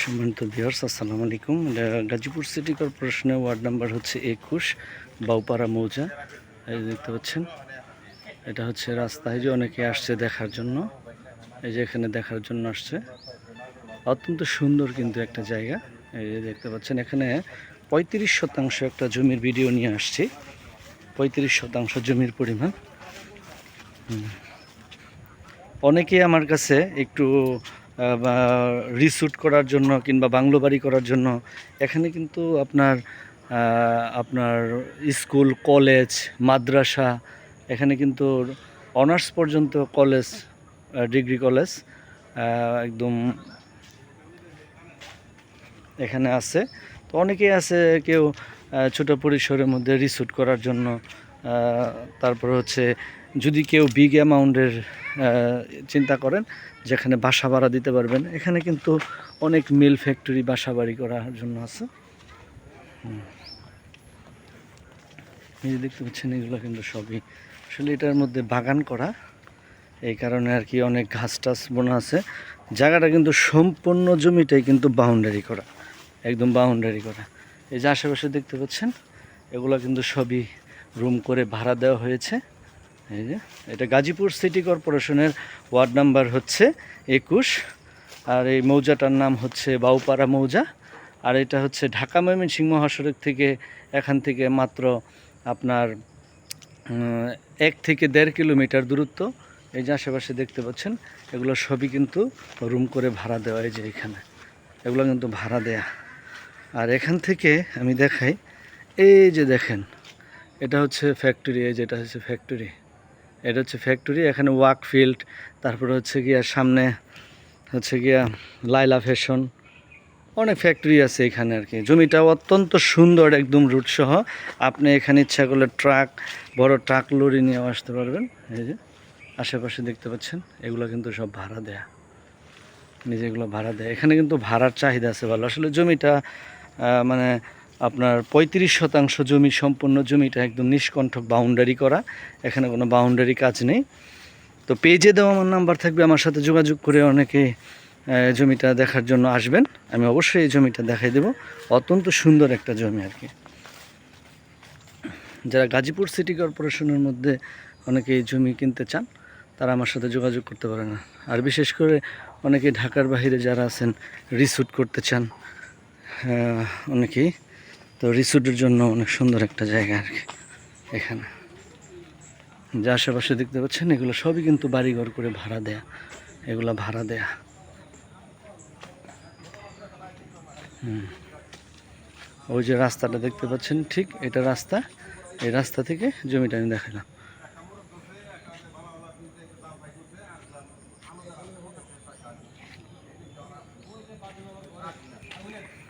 সম্মানিত বিহার্স আসসালামু আলাইকুম। গাজীপুর সিটি কর্পোরেশনের ওয়ার্ড নাম্বার হচ্ছে একুশ, বাউপাড়া মৌজা। এই দেখতে পাচ্ছেন, এটা হচ্ছে রাস্তায় যে অনেকে আসছে দেখার জন্য। এই যে এখানে দেখার জন্য আসছে। অত্যন্ত সুন্দর কিন্তু একটা জায়গা। এই যে দেখতে পাচ্ছেন, এখানে পঁয়ত্রিশ শতাংশ একটা জমির ভিডিও নিয়ে আসছি। পঁয়ত্রিশ শতাংশ জমির পরিমাণ। হুম। অনেকেই আমার কাছে একটু রিস্যুট করার জন্য কিংবা বাংলো বাড়ি করার জন্য, এখানে কিন্তু আপনার আপনার স্কুল, কলেজ, মাদ্রাসা, এখানে কিন্তু অনার্স পর্যন্ত কলেজ ডিগ্রি কলেজ একদম এখানে আছে তো অনেকেই আছে কেউ ছোট পরিসরের মধ্যে রিস্যুট করার জন্য তারপর হচ্ছে যদি কেউ বিগ অ্যামাউন্টের চিন্তা করেন, যেখানে বাসা ভাড়া দিতে পারবেন, এখানে কিন্তু অনেক মিল ফ্যাক্টরি বাসা বাড়ি করার জন্য আছে। এই দেখতে পাচ্ছেন, এগুলো কিন্তু সবই। আসলে এটার মধ্যে বাগান করা, এই কারণে আর কি অনেক ঘাস টাস বোনা আছে। জায়গাটা কিন্তু সম্পূর্ণ জমিটাই কিন্তু বাউন্ডারি করা, একদম বাউন্ডারি করা। এই যে আশেপাশে দেখতে পাচ্ছেন, এগুলো কিন্তু সবই রুম করে ভাড়া দেওয়া হয়েছে। এই যে, এটা গাজীপুর সিটি কর্পোরেশনের ওয়ার্ড নাম্বার হচ্ছে একুশ। আর এই মৌজাটার নাম হচ্ছে বাউপাড়া মৌজা। আর এটা হচ্ছে ঢাকা ময়মনসিংহ মহাসড়ক থেকে এখান থেকে মাত্র আপনার এক থেকে দেড় কিলোমিটার দূরত্ব। এই যে আশেপাশে দেখতে পাচ্ছেন, এগুলো সবই কিন্তু রুম করে ভাড়া দেওয়া এই যে এখানে। এগুলো কিন্তু ভাড়া দেয়া। আর এখান থেকে আমি দেখাই, এই যে দেখেন এটা হচ্ছে ফ্যাক্টরি এই যেটা হচ্ছে ফ্যাক্টরি এটা হচ্ছে ফ্যাক্টরি এখানে ওয়াক ফিল্ড তারপরে হচ্ছে গিয়া সামনে হচ্ছে গিয়া লাইলা ফ্যাশন অনেক ফ্যাক্টরি আছে এখানে আর কি। জমিটা অত্যন্ত সুন্দর একদম রুট সহ। আপনি এখানে ইচ্ছা করলে ট্রাক বড় ট্রাক লরি নিয়েও আসতে পারবেন। এই যে, আশেপাশে দেখতে পাচ্ছেন, এগুলো কিন্তু সব ভাড়া দেয়া। নিজেগুলো ভাড়া দেয়। এখানে কিন্তু ভাড়ার চাহিদা আছে ভালো। আসলে জমিটা মানে আপনার পঁয়ত্রিশ শতাংশ জমি, সম্পূর্ণ জমিটা একদম নিষ্কণ্ঠক বাউন্ডারি করা। এখানে কোনো বাউন্ডারি কাজ নেই। তো পেজে দেওয়া আমার নাম্বার থাকবে, আমার সাথে যোগাযোগ করে অনেকে জমিটা দেখার জন্য আসবেন। আমি অবশ্যই এই জমিটা দেখাই দেব। অত্যন্ত সুন্দর একটা জমি আর কি। যারা গাজীপুর সিটি কর্পোরেশনের মধ্যে অনেকে এই জমি কিনতে চান, তারা আমার সাথে যোগাযোগ করতে পারে না। আর বিশেষ করে অনেকে ঢাকার বাইরে যারা আছেন রিস্যুট করতে চান অনেকেই তো রিসোর্টের জন্য অনেক সুন্দর একটা জায়গা আর কি, এখানে। যা আশেপাশে দেখতে পাচ্ছেন, এগুলো সবই কিন্তু বাড়িঘর করে ভাড়া দেয়া, এগুলো ভাড়া দেয়া। হুম। ওই যে রাস্তাটা দেখতে পাচ্ছেন, ঠিক এটা রাস্তা, এই রাস্তা থেকে জমিটা আমি দেখালাম।